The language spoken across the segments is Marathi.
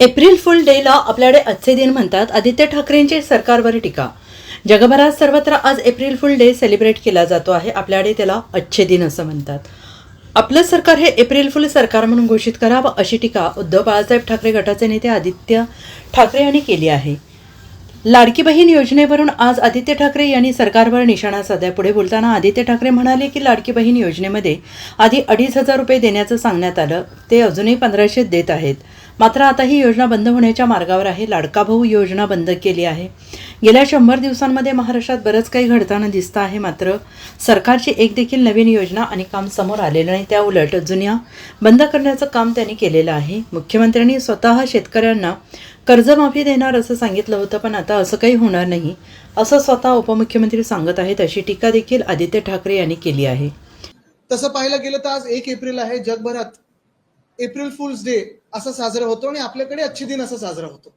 एप्रिल फुल डेला आपल्याकडे आजचे दिन म्हणतात. आदित्य ठाकरेंची सरकारवर टीका. जगभरात सर्वत्र आज एप्रिल फुल डे सेलिब्रेट केला जातो आहे. आपल्याकडे त्याला अच्छे दिन असं म्हणतात. आपलं सरकार हे एप्रिल फुल सरकार म्हणून घोषित करावं अशी टीका उद्धव बाळासाहेब ठाकरे गटाचे नेते आदित्य ठाकरे यांनी केली आहे. लाडकी बहीण योजनेवरून आज आदित्य ठाकरे यांनी सरकारवर निशाणा साध्या पुढे बोलताना आदित्य ठाकरे म्हणाले की लाडकी बहीण योजनेमध्ये आधी अडीच हजार रुपये देण्याचं सांगण्यात आलं. ते अजूनही पंधराशे देत आहेत. मात्र आता ही योजना बंद होण्याच्या मार्गावर आहे. लाडका भाऊ योजना बंद केली आहे. गेल्या शंभर दिवसांमध्ये महाराष्ट्रात बरंच काही घडताना दिसतं आहे. मात्र सरकारची एक देखील नवीन योजना आणि काम समोर आलेलं नाही. त्या उलट जुन्या बंद करण्याचं काम त्यांनी केलेलं आहे. मुख्यमंत्र्यांनी स्वतः शेतकऱ्यांना कर्जमाफी देणार असं सांगितलं होतं पण आता असं काही होणार नाही. असं स्वतः उपमुख्यमंत्री सांगत आहेत अशी टीका देखील आदित्य ठाकरे यांनी केली आहे. तसं पाहायला गेलं तर आज एक एप्रिल आहे जगभरात एप्रिल फुल्स डे असं साजरा होतो आणि आपल्याकडे अच्छे दिन असं साजरा होतो.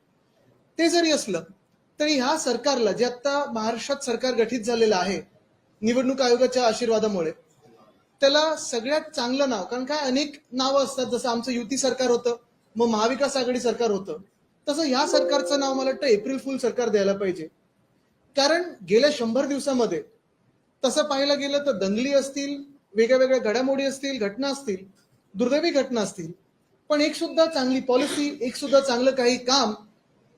ते जरी असलं तरी ह्या सरकारला जे आता महाराष्ट्रात सरकार गठीत झालेलं आहे निवडणूक आयोगाच्या आशीर्वादामुळे त्याला सगळ्यात चांगलं नाव कारण काय अनेक नावं असतात जसं आमचं युती सरकार होतं मग महाविकास आघाडी सरकार होतं तसं ह्या सरकारचं नाव मला वाटतं एप्रिल फुल सरकार द्यायला पाहिजे. कारण गेल्या शंभर दिवसामध्ये तसं पाहायला गेलं तर दंगली असतील वेगळ्या वेगळ्या घडामोडी असतील घटना असतील दुर्दैवी घटना असतील. पण एक सुद्धा चांगली पॉलिसी एक सुद्धा चांगलं काही काम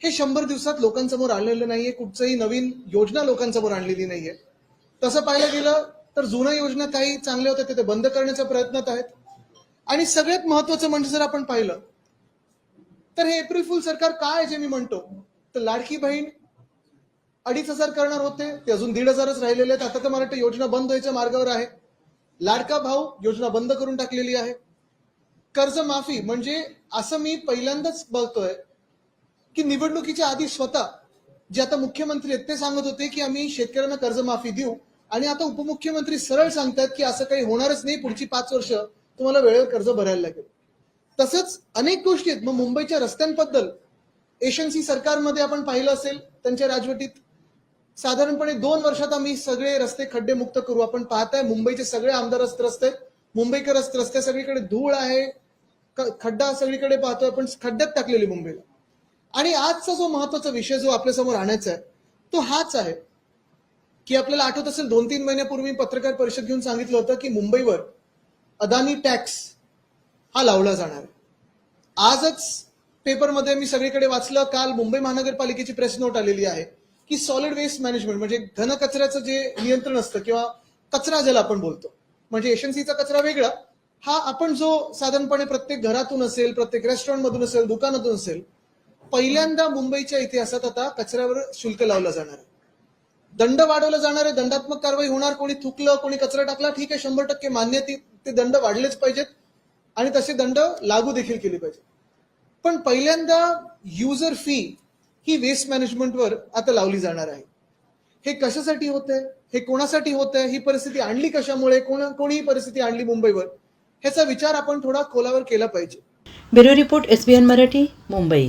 हे शंभर दिवसात लोकांसमोर आणलेलं नाहीये कुठचंही नवीन योजना लोकांसमोर आणलेली नाहीये. तसं पाहायला गेलं तर जुन्या योजना काही चांगल्या होत्या ते बंद करण्याच्या प्रयत्नात आहेत. आणि सगळ्यात महत्वाचं म्हणजे जर आपण पाहिलं तर हे एप्रिल फुल सरकार काय आहे जे मी म्हणतो? तर लाडकी बहीण अडीच हजार करणार होते ते अजून दीड हजारच राहिलेले आहेत. आता तर मला वाटतं योजना बंद व्हायच्या मार्गावर आहे. लाडका भाऊ योजना बंद करून टाकलेली आहे. कर्जमाफी म्हणजे असं मी पहिल्यांदाच बघतोय की निवडणुकीच्या आधी स्वतः जे आता मुख्यमंत्री आहेत ते सांगत होते की आम्ही शेतकऱ्यांना कर्जमाफी देऊ. आणि आता उपमुख्यमंत्री सरळ सांगतात की असं काही होणारच नाही पुढची पाच वर्ष तुम्हाला वेळेवर कर्ज भरायला लागेल. तसंच अनेक गोष्टी आहेत. मग मुंबईच्या रस्त्यांबद्दल एशन्सी सरकारमध्ये आपण पाहिलं असेल त्यांच्या राजवटीत साधारणपणे दोन वर्षात आम्ही सगळे रस्ते खड्डे मुक्त करू. आपण पाहताय मुंबईचे सगळे आमदार रस्ते रस्ते मुंबईकर रस्ते रस्ते सगळीकडे धूळ आहे. खड्डा सगळीकडे पाहतोय आपण. खड्ड्यात टाकलेली मुंबईला. आणि आजचा जो महत्त्वाचा विषय जो आपल्यासमोर आणायचा आहे तो हाच आहे की आपल्याला आठवत असेल दोन तीन महिन्यापूर्वी पत्रकार परिषद घेऊन सांगितलं होतं की मुंबईवर अदानी टॅक्स हा लावला जाणार. आजच पेपरमध्ये मी सगळीकडे वाचलं काल मुंबई महानगरपालिकेची प्रेस नोट आलेली आहे की सॉलिड वेस्ट मॅनेजमेंट म्हणजे घन कचऱ्याचं जे नियंत्रण असतं किंवा कचरा ज्याला आपण बोलतो म्हणजे एशन्सीचा कचरा वेगळा हा आपण जो साधारणपणे प्रत्येक घरातून असेल प्रत्येक रेस्टॉरंटमधून असेल दुकानातून असेल पहिल्यांदा मुंबईच्या इतिहासात आता कचऱ्यावर शुल्क लावलं जाणार आहे. दंड वाढवला जाणार आहे दंडात्मक कारवाई होणार कोणी थुकलं कोणी कचरा टाकला ठीक आहे शंभर टक्के मान्य ते दंड वाढलेच पाहिजेत. आणि तसे दंड लागू देखील केले पाहिजे. पण पहिल्यांदा युजर फी ही वेस्ट मॅनेजमेंटवर आता लावली जाणार आहे. हे कशासाठी होत आहे हे कोणासाठी होत आहे ही परिस्थिती आणली कशामुळे? कोण कोणी ही परिस्थिती आणली मुंबईवर? ह्याचा विचार आपण थोडा खोलावर केला पाहिजे. Bureau report SBN Marathi Mumbai.